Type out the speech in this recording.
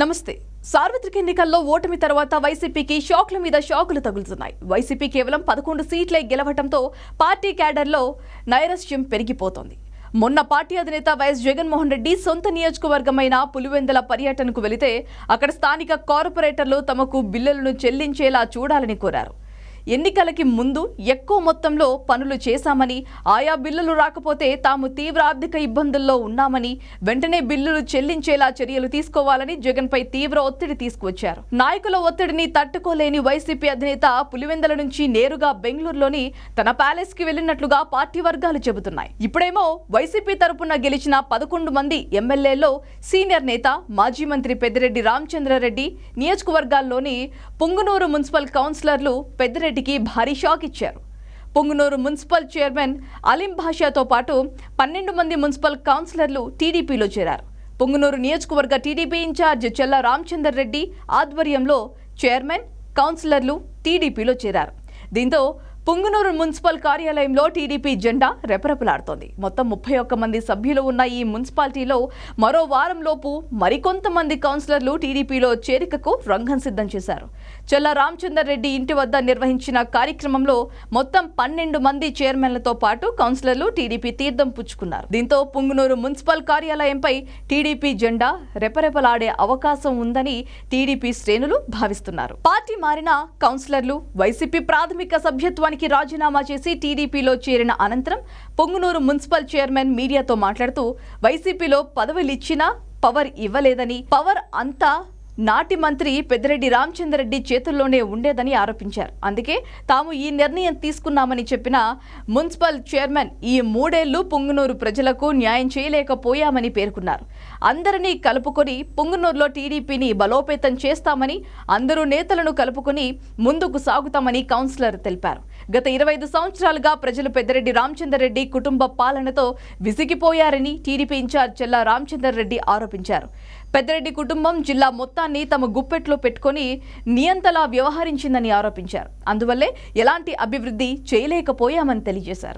నమస్తే. సార్వత్రిక ఎన్నికల్లో ఓటమి తర్వాత వైసీపీకి షాక్ల మీద షాకులు తగులుతున్నాయి. వైసీపీ కేవలం పదకొండు సీట్లే గెలవటంతో పార్టీ క్యాడర్లో నైరస్యం పెరిగిపోతోంది. మొన్న పార్టీ అధినేత వైఎస్ జగన్మోహన్ రెడ్డి సొంత నియోజకవర్గమైన పులివెందల పర్యటనకు వెళితే అక్కడ స్థానిక కార్పొరేటర్లు తమకు బిల్లులను చెల్లించేలా చూడాలని కోరారు. ఎన్నికలకి ముందు ఎక్కువ మొత్తంలో పనులు చేశామని ఆయా బిల్లులు రాకపోతే తాము తీవ్ర ఆర్థిక ఇబ్బందుల్లో ఉన్నామని వెంటనే బిల్లులు చెల్లించేలా చర్యలు తీసుకోవాలని జగన్పై తీవ్ర ఒత్తిడి తీసుకువచ్చారు. నాయకుల ఒత్తిడిని తట్టుకోలేని వైసీపీ అధినేత పులివెందల నుంచి నేరుగా బెంగళూరులోని తన ప్యాలెస్కి వెళ్ళినట్లుగా పార్టీ వర్గాలు చెబుతున్నాయి. ఇప్పుడేమో వైసీపీ తరపున గెలిచిన పదకొండు మంది ఎమ్మెల్యేల్లో సీనియర్ నేత మాజీ మంత్రి పెద్దిరెడ్డి రామచంద్రారెడ్డి నియోజకవర్గాల్లోని పుంగునూరు మున్సిపల్ కౌన్సిలర్లు పెద్దిరెడ్డికి భారీ షాక్ ఇచ్చారు. పొంగునూరు మున్సిపల్ చైర్మన్ అలీం భాషాతో పాటు పన్నెండు మంది మున్సిపల్ కౌన్సిలర్లు టీడీపీలో చేరారు. పొంగునూరు నియోజకవర్గ టీడీపీ ఇన్ఛార్జ్ చెల్ల రామచందర్ రెడ్డి ఆధ్వర్యంలో చైర్మన్ కౌన్సిలర్లు టీడీపీలో చేరారు. దీంతో పుంగునూరు మున్సిపల్ కార్యాలయంలో టీడీపీ జెండా రెపరెపలాడుతోంది. మొత్తం ముప్పై ఒక్క మంది సభ్యులు ఉన్న ఈ మున్సిపాలిటీలో మరో వారంలోపు మరికొంతమంది కౌన్సిలర్లు టీడీపీలో చేరికకు రంగం సిద్ధం చేశారు. చెల్ల రామచందర్ రెడ్డి ఇంటి వద్ద నిర్వహించిన కార్యక్రమంలో మొత్తం పన్నెండు మంది చైర్మన్లతో పాటు కౌన్సిలర్లు టీడీపీ తీర్థం పుచ్చుకున్నారు. దీంతో పుంగునూరు మున్సిపల్ కార్యాలయంపై టీడీపీ జెండా రెపరెపలాడే అవకాశం ఉందని టీడీపీ శ్రేణులు భావిస్తున్నారు. పార్టీ మారిన కౌన్సిలర్లు వైసీపీ ప్రాథమిక సభ్యత్వానికి రాజీనామా చేసి టీడీపీలో చేరిన అనంతరం పొంగునూరు మున్సిపల్ చైర్మన్ మీడియాతో మాట్లాడుతూ వైసీపీలో పదవులిచ్చినా పవర్ ఇవ్వలేదని పవర్ అంతా నాటి మంత్రి పెద్దిరెడ్డి రామచంద్రరెడ్డి చేతుల్లోనే ఉండేదని ఆరోపించారు. అందుకే తాము ఈ నిర్ణయం తీసుకున్నామని చెప్పిన మున్సిపల్ చైర్మన్ ఈ మూడేళ్ళు పొంగునూరు ప్రజలకు న్యాయం చేయలేకపోయామని పేర్కొన్నారు. అందరినీ కలుపుకొని పొంగునూరులో టీడీపీని బలోపేతం చేస్తామని అందరూ నేతలను కలుపుకొని ముందుకు సాగుతామని కౌన్సిలర్ తెలిపారు. గత ఇరవై ఐదు సంవత్సరాలుగా ప్రజలు పెద్దిరెడ్డి రామచంద్రరెడ్డి కుటుంబ పాలనతో విసిగిపోయారని టీడీపీ ఇన్ఛార్జ్ చెల్లా రామచందర్ రెడ్డి ఆరోపించారు. పెద్దిరెడ్డి కుటుంబం జిల్లా మొత్తాన్ని తమ గుప్పెట్లో పెట్టుకొని నియంతలా వ్యవహరించిందని ఆరోపించారు. అందువల్లే ఎలాంటి అభివృద్ధి చేయలేకపోయామని తెలియజేశారు.